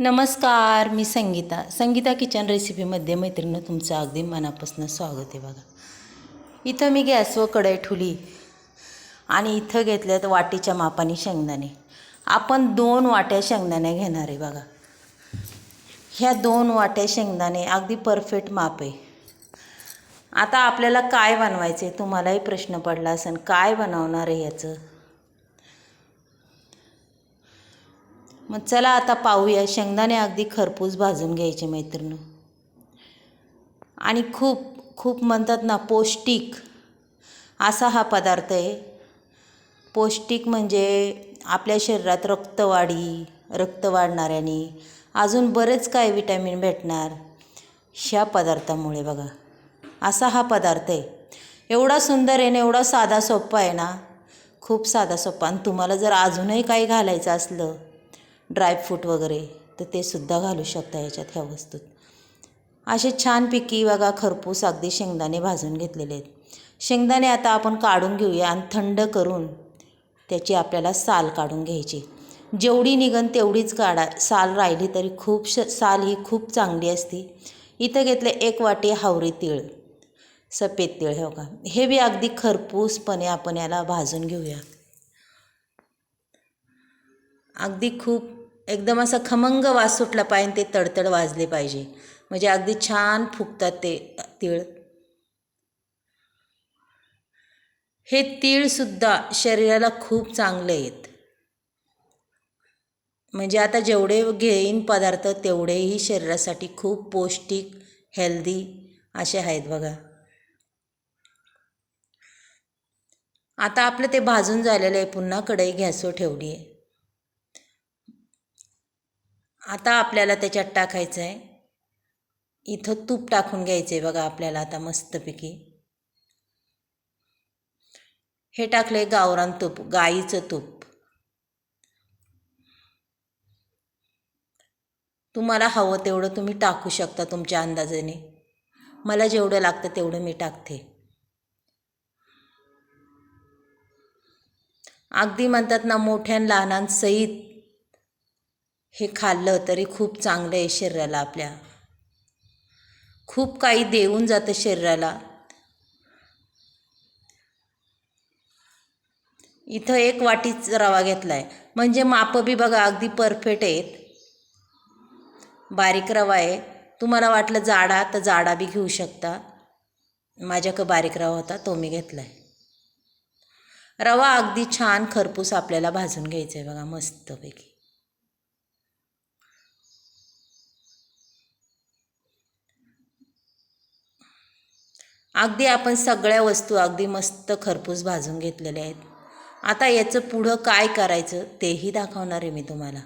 नमस्कार मी संगीता. संगीता किचन रेसिपीमध्ये मैत्रिणी तुमचं अगदी मनापासून स्वागत आहे बघा. इथं मी गॅसवर कढई ठुली आणि इथं घेतल्यात वाटीच्या मापाने शेंगदाणे. आपण दोन वाट्या शेंगदाणे घेणार आहे बघा. ह्या दोन वाट्या शेंगदाणे अगदी परफेक्ट माप आहे. आता आपल्याला काय बनवायचं आहे तुम्हालाही प्रश्न पडला असेल काय बनवणार आहे याचं? मग चला आता पाहूया. शेंगदाणे अगदी खरपूस भाजून घ्यायचे मैत्रिणी. आणि खूप खूप म्हणतात ना पौष्टिक असा हा पदार्थ आहे. पौष्टिक म्हणजे आपल्या शरीरात रक्तवाढी रक्त वाढणाऱ्याने अजून बरेच काय विटॅमिन भेटणार ह्या पदार्थामुळे बघा. असा हा पदार्थ आहे. एवढा सुंदर आहे ना एवढा साधा सोप्पा आहे ना. खूप साधा सोपा. आणि तुम्हाला जर अजूनही काही घालायचं असलं ड्रायफ्रूट वगैरे तर ते सुद्धा घालू शकता याच्यात ह्या वस्तूत. असे छानपैकी बघा खरपूस अगदी शेंगदाणे भाजून घेतलेले आहेत. शेंगदाणे आता आपण काढून घेऊया आणि थंड करून त्याची आपल्याला साल काढून घ्यायची. जेवढी निघन तेवढीच काढा. साल राहिली तरी खूप श साल ही खूप चांगली असती. इथं घेतले एक वाटी हावरी तीळ सफेद तीळ हे बघा. हे बी अगदी खरपूसपणे आपण याला भाजून घेऊया. अगदी खूप एकदम असा खमंग वास सुटला पाहिजे ते तडतड वाजले पाहिजे. म्हणजे अगदी छान फुगतात ते तीळ. हे तीळसुद्धा शरीराला खूप चांगले आहेत. म्हणजे आता जेवढे घेईन पदार्थ तेवढेही शरीरासाठी खूप पौष्टिक हेल्दी असे आहेत बघा. आता आपलं ते भाजून झालेलं आहे. पुन्हा कढई गॅसवर ठेवली आहे आता आपल्याला त्याच्यात टाकायचं आहे. इथं तूप टाकून घ्यायचं आहे बघा आपल्याला आता मस्तपैकी. हे टाकले गावरान तूप गाईचं तूप. तुम्हाला हवं तेवढं तुम्ही टाकू शकता तुमच्या अंदाजाने. मला जेवढं लागतं तेवढं मी टाकते. अगदी म्हणतात ना मोठ्या लहानांसहित हे खाल्लं तरी खूप चांगलं आहे शरीराला आपल्या. खूप काही देऊन जातं शरीराला. इथं एक वाटीच रवा घेतला आहे म्हणजे मापं बी बघा अगदी परफेक्ट आहेत. बारीक रवा आहे. तुम्हाला वाटलं जाडा तर जाडा बी घेऊ शकता. माझ्याकडं बारीक रवा होता तो मी घेतला आहे रवा अगदी छान खरपूस आपल्याला भाजून घ्यायचा आहे बघा मस्तपैकी. अगदी आपण सगळ्या वस्तू अगदी मस्त खरपूस भाजून घेतलेल्या आहेत. आता याचं पुढं काय करायचं तेही दाखवणार आहे मी तुम्हाला.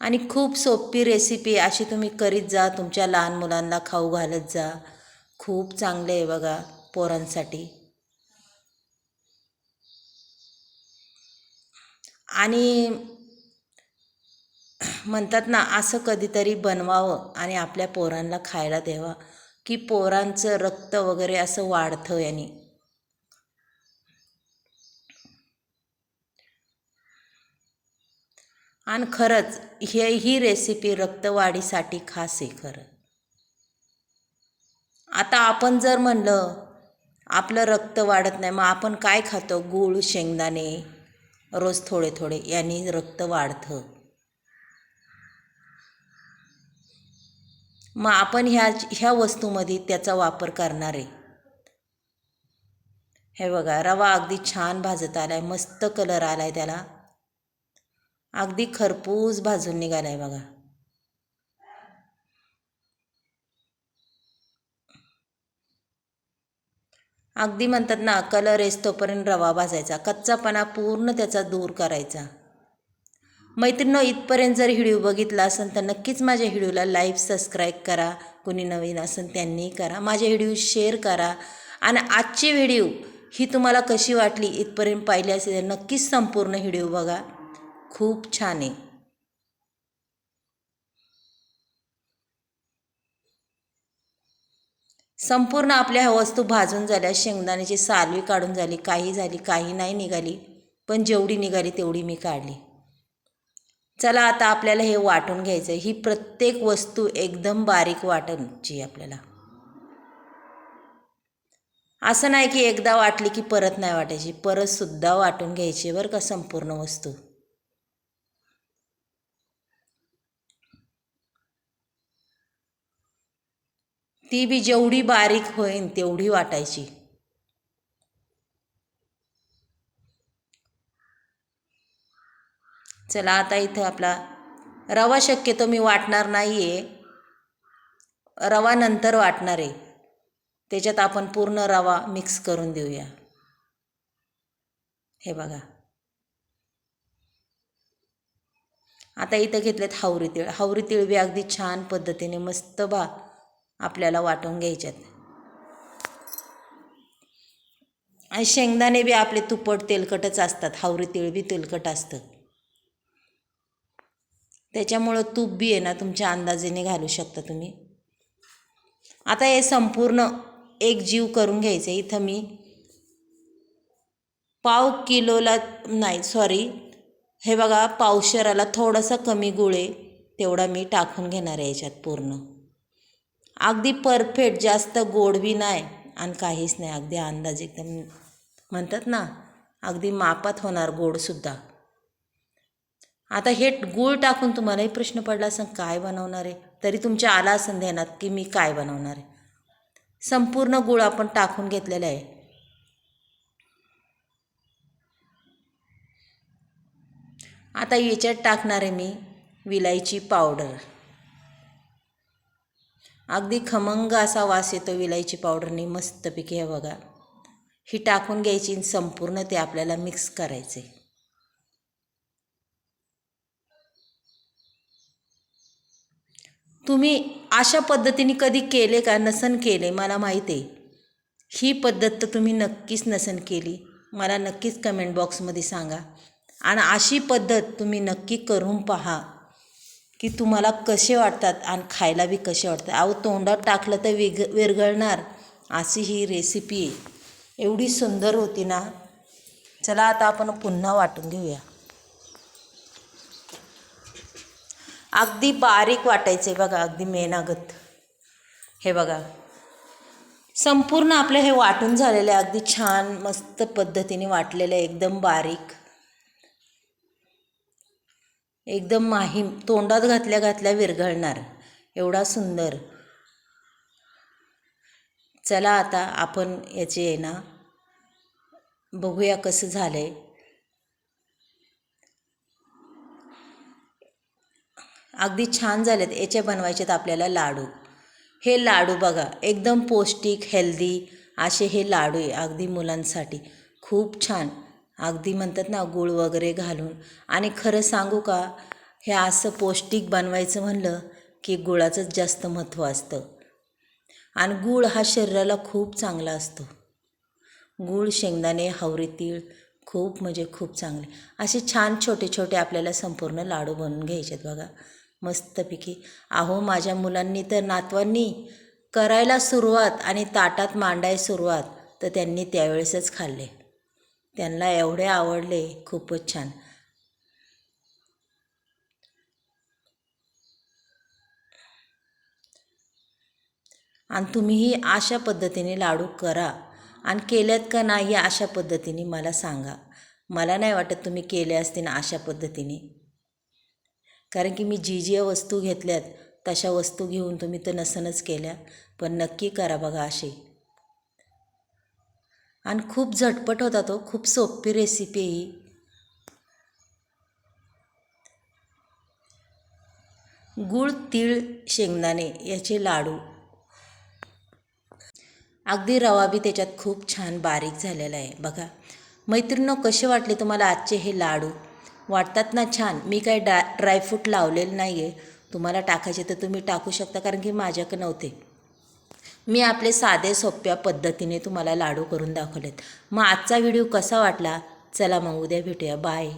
आणि खूप सोपी रेसिपी अशी तुम्ही करीत जा तुमच्या लहान मुलांना खाऊ घालत जा. खूप चांगले आहे बघा पोरांसाठी. आणि म्हणतात ना असं कधीतरी बनवावं आणि आपल्या पोरांना खायला द्यावा. की पोरांचं रक्त वगैरे असं वाढतं याने? आणि खरंच हे ही रेसिपी रक्तवाढीसाठी खास आहे खरं. आता आपण जर म्हणलं आपलं रक्त वाढत नाही मग आपण काय खातो? गूळ शेंगदाणे रोज थोडे थोडे यांनी रक्त वाढतं. मग आपण ह्या ह्या वस्तूमध्ये त्याचा वापर करणार आहे. हे बघा रवा अगदी छान भाजत आला आहे मस्त कलर आला आहे त्याला. अगदी खरपूस भाजून निघाला आहे बघा. अगदी म्हणतात ना कलर येस तोपर्यंत रवा भाजायचा. कच्चापणा पूर्ण त्याचा दूर करायचा. मैत्रिणी इथपर्यंत जर व्हिडिओ बघितला असेल तर नक्कीच माझ्या व्हिडिओला लाईव्ह सबस्क्राईब करा. कोणी नवीन असेल त्यांनीही करा. माझे व्हिडिओ शेअर करा. आणि आजची व्हिडिओ ही तुम्हाला कशी वाटली इथपर्यंत पाहिली असेल तर नक्कीच संपूर्ण व्हिडिओ बघा. खूप छान आहे. संपूर्ण आपल्या ह्या वस्तू भाजून झाल्या शेंगदाण्याची सालवी काढून झाली काही झाली काही नाही निघाली. पण जेवढी निघाली तेवढी मी काढली. चला आता आपल्याला हे वाटून घ्यायचं आहे ही प्रत्येक वस्तू एकदम बारीक वाटायची आपल्याला. असं नाही की एकदा वाटली की परत नाही वाटायची. परतसुद्धा वाटून घ्यायची बरं का संपूर्ण वस्तू. ती बी जेवढी बारीक होईन तेवढी वाटायची. चला आता इथं आपला रवा शक्यतो मी वाटणार नाही आहे रवा नंतर वाटणार आहे. त्याच्यात आपण पूर्ण रवा मिक्स करून देऊया. हे बघा. आता इथं घेतलेत हावरी तीळ. हावरी तीळ बी अगदी छान पद्धतीने मस्त बा आपल्याला वाटून घ्यायच्यात. आणि शेंगदाणे बी आपले तुपट तेलकटच असतात. हावरी तीळ बी तेलकट असतं. त्याच्यामुळं तूप बी आहे ना तुमच्या अंदाजेने घालू शकता तुम्ही. आता हे संपूर्ण एक जीव करून घ्यायचं आहे. इथं मी पाव किलोला नाही सॉरी हे बघा पावशराला थोडासा कमी गुळ आहे. तेवढा मी टाकून घेणार आहे याच्यात पूर्ण. अगदी परफेक्ट जास्त गोड बी नाही आणि काहीच नाही. अगदी अंदाज एकदम म्हणतात ना अगदी मापात होणार गोडसुद्धा. आता हे गूळ टाकून तुम्हालाही प्रश्न पडला असं काय बनवणार आहे? तरी तुमच्या आला असं ध्यानात की मी काय बनवणार आहे? संपूर्ण गूळ आपण टाकून घेतलेला आहे. आता याच्यात टाकणार आहे मी विलायची पावडर. अगदी खमंग असा वास येतो विलायची पावडरनी मस्तपैकी हे बघा. ही टाकून घ्यायची आणि संपूर्ण ते आपल्याला मिक्स करायचे तुम्ही अशा पद्धतीने कधी केले का? नसन केले? मला माहीत आहे. ही पद्धत तर तुम्ही नक्कीच नसन केली. मला नक्कीच कमेंट बॉक्समध्ये सांगा. आणि अशी पद्धत तुम्ही नक्की करून पहा की तुम्हाला कसे वाटतात आणि खायला बी कसे वाटतात. अहो तोंडात टाकलं तर वेग विरघळणार. अशी ही रेसिपी आहे. एवढी सुंदर होती ना. चला आता आपण पुन्हा वाटून घेऊया. अगदी बारीक वाटायचं आहे बघा अगदी मेनागत हे बघा. संपूर्ण आपलं हे वाटून झालेलं आहे अगदी छान मस्त पद्धतीने वाटलेलं आहे एकदम बारीक. एकदम माहीम तोंडात घातल्या घातल्या विरघळणार. एवढा सुंदर. चला आता आपण याचे आहे ना बघूया कसं झालं आहे अगदी छान झालेत. याचे बनवायचेत आपल्याला लाडू. हे लाडू बघा एकदम पौष्टिक हेल्दी असे हे लाडू आहे अगदी मुलांसाठी. खूप छान. अगदी म्हणतात ना गूळ वगैरे घालून. आणि खरं सांगू का हे असं पौष्टिक बनवायचं म्हणलं की गुळाचंच जास्त महत्त्व असतं. आणि गूळ हा शरीराला खूप चांगला असतो. गूळ शेंगदाणे हावरे तीळ खूप म्हणजे खूप चांगले. असे छान छोटे छोटे आपल्याला संपूर्ण लाडू बनवून घ्यायचे आहेत बघा. मस्तपैकी. अहो माझ्या मुलांनी तर नातवांनी करायला सुरुवात आणि ताटात मांडाय सुरुवात तर त्यांनी त्यावेळेसच खाल्ले. त्यांना एवढे आवडले खूपच छान. आणि तुम्हीही अशा पद्धतीने लाडू करा. आणि केल्यात का नाही अशा पद्धतीने मला सांगा. मला नाही वाटत तुम्ही केले असतील अशा पद्धतीने. कारण की मी जी जी वस्तू घेतल्यात तशा वस्तू घेऊन तुम्ही तर नसनच केल्या पण नक्की करा बघा अशी. आणि खूप झटपट होता तो खूप सोपी रेसिपी ही. गूळ तीळ शेंगदाणे याचे लाडू. अगदी रवा बी त्याच्यात खूप छान बारीक झालेला आहे बघा. मैत्रिणी कसे वाटले तुम्हाला आजचे हे लाडू? वाटतात ना छान. मी काय डा ड्रायफ्रूट लावलेलं नाही आहे तुम्हाला टाकायचे तर तुम्ही टाकू शकता कारण की माझ्याकडे नव्हते. मी आपले साधे सोप्या पद्धतीने तुम्हाला लाडू करून दाखवलेत. मग आजचा व्हिडिओ कसा वाटला? चला मग उद्या भेटूया. बाय